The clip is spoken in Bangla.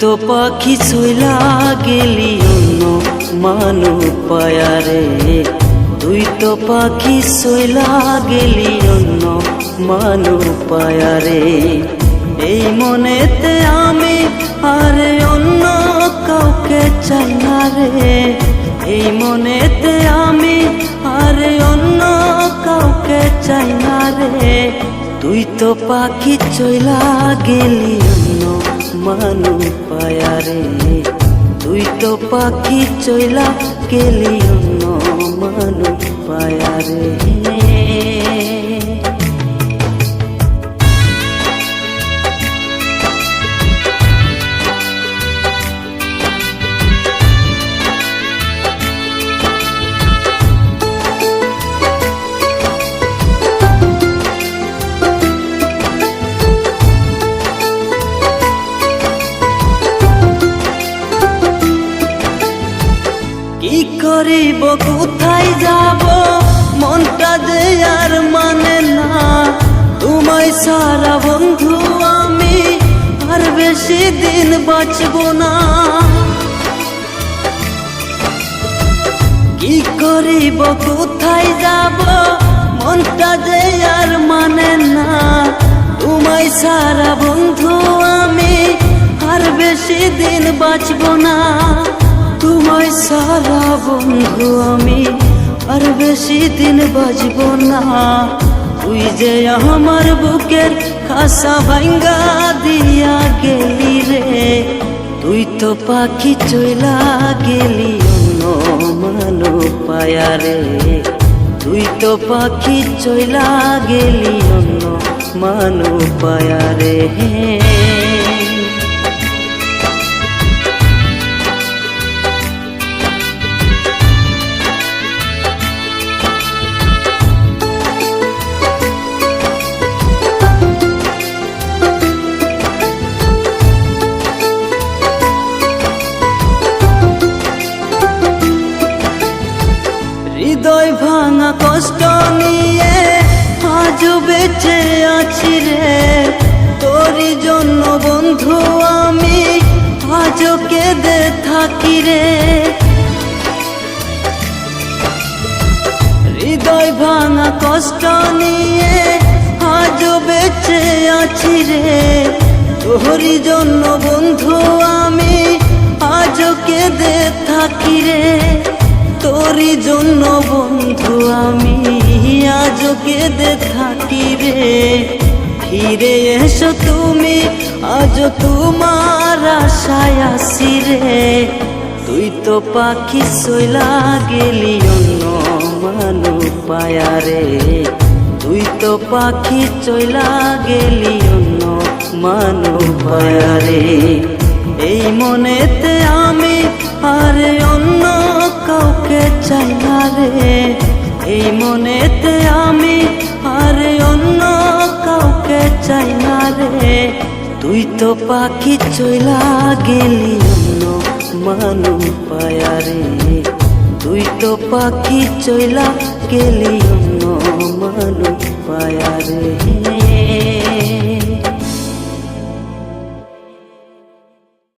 তো পাখি চইলা গেলি অন্য মানু পায়ারে। তুই পাখি চইলা গেলি অন্য মানু পায়ারে। এই মনেতে আমি আর অন্য কাউকে চাই না রে। এই মনেতে আমি আর অন্য কাউকে চাই না রে। তুই তো পাখি চইলা গেলি মানু পায়ারে তুই তো পাখি চইলা গেলি অন্য মানু পায়ারে কি করিব, কোথায় যাব? মনটা যে আর মানে না। তোমায় সারা বন্ধু আমি, আর বেশি দিন বাঁচব না। কি করিব, কোথায় যাব? মনটা যে আর মানে না। তোমায় সারা বন্ধু আমি, আর বেশি দিন বাঁচব না। তোমায় সারা বন্ধু আমি আর বেশি দিন বাঁচব না। তুই যে আমার বুকের খাসা ভাঙ্গা দিয়া গেলি রে, তুই তো পাখি চইলা গেলি অন্য মানো পায়ারে তুই তো পাখি চইলা গেলি অন্য মানো পায়ারে হৃদয় ভাঙা কষ্ট নিয়ে আজ বেঁচে আছি রে। তোরই জন্য বন্ধু আমি আজ কেঁদে থাকি রে। হৃদয় ভাঙা কষ্ট নিয়ে আজ বেঁচে আছি রে। তোরই জন্য বন্ধু আমি আজ কেঁদে থাকি রে। তোরই জন্য বন্ধু আমি। আজ কেঁদে থাকি রে। ফিরে এসো তুমি আজ তোমার আশায় আসি রে। তুই তো পাখি সইলা গেলি অন্য মানু পায়ারে তুই তো পাখি চইলা গেলি অন্য মানু পায়ারে এই মনেতে আমি আর অন্য কাউকে চাই না রে। তুই তো পাখি চইলা গেলি, অন্য মানু পায়া রে। তুই তো পাখি চইলা গেলি, অন্য মানু পায়ারে